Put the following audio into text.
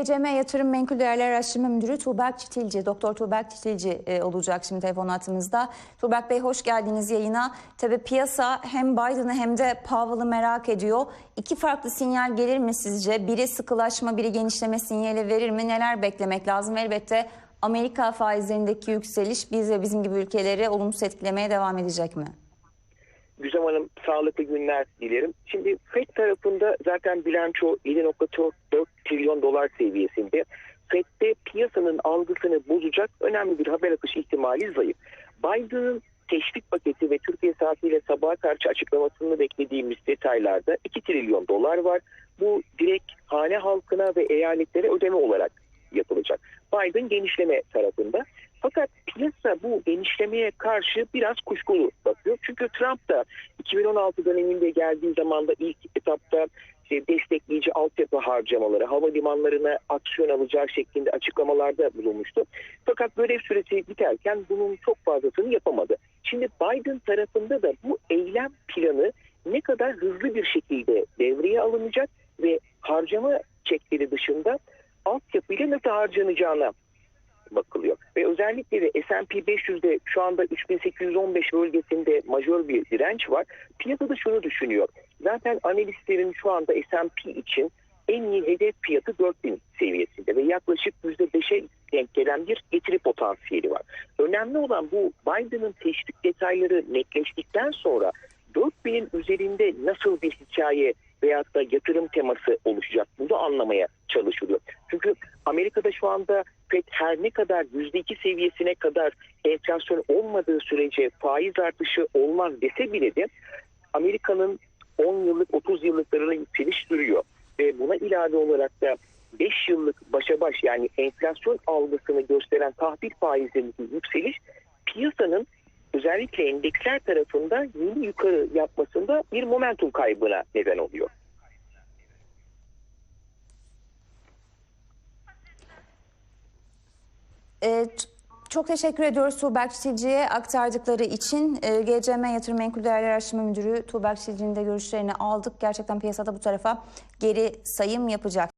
GCM Yatırım Menkul Değerler Araştırma Müdürü Tuğberk Çitilci, Doktor Tuğberk Çitilci e, olacak şimdi telefon hattımızda. Tuğberk Bey hoş geldiniz yayına. Tabii piyasa hem Biden'ı hem de Powell'ı merak ediyor. İki farklı sinyal gelir mi sizce? Biri sıkılaşma, biri genişleme sinyali verir mi? Neler beklemek lazım? Elbette Amerika faizlerindeki yükseliş biz ve bizim gibi ülkeleri olumsuz etkilemeye devam edecek mi? Güzem Hanım sağlıklı günler dilerim. Şimdi FED tarafında zaten bilanço 7.4 trilyon dolar seviyesinde. FED'de piyasanın algısını bozacak önemli bir haber akışı ihtimali zayıf. Biden'ın teşvik paketi ve Türkiye saatiyle sabaha karşı açıklamasını beklediğimiz detaylarda 2 trilyon dolar var. Bu direkt hane halkına ve eyaletlere ödeme olarak yapılacak. Biden genişleme tarafında. Fakat bu genişlemeye karşı biraz kuşkulu bakıyor. Çünkü Trump da 2016 döneminde geldiği zaman da ilk etapta işte destekleyici altyapı harcamaları, havalimanlarına aksiyon alacağı şeklinde açıklamalarda bulunmuştu. Fakat görev süresi biterken bunun çok fazlasını yapamadı. Şimdi Biden tarafında da bu eylem planı ne kadar hızlı bir şekilde devreye alınacak ve harcama çekleri dışında altyapıyla nasıl harcanacağına bakılıyor. Ve özellikle de S&P 500'de şu anda 3815 bölgesinde majör bir direnç var. Piyasada şunu düşünüyor. Zaten analistlerin şu anda S&P için en iyi hedef fiyatı 4000 seviyesinde ve yaklaşık %5'e denk gelen bir getiri potansiyeli var. Önemli olan bu Biden'ın teşvik detayları netleştikten sonra 4000'in üzerinde nasıl bir hikaye veyahut da yatırım teması oluşacak bunu anlamaya çalışılıyor. Çünkü Amerika'da şu anda FED her ne kadar %2 seviyesine kadar enflasyon olmadığı sürece faiz artışı olmaz dese bile de Amerika'nın 10 yıllık 30 yıllıklarına yükseliş duruyor. Ve buna ilave olarak da 5 yıllık başa baş yani enflasyon algısını gösteren tahvil faizlerindeki yükseliş piyasanın özellikle endeksler tarafında yeni yukarı yapmasında bir momentum kaybına neden oluyor. T- çok teşekkür ediyoruz Tuğberk Çitilci'ye aktardıkları için. Ee, GCM Yatırım Menkul Değerler Araştırma Müdürü Tuğberk Çitilci'nin de görüşlerini aldık. Gerçekten piyasada bu tarafa geri sayım yapacak.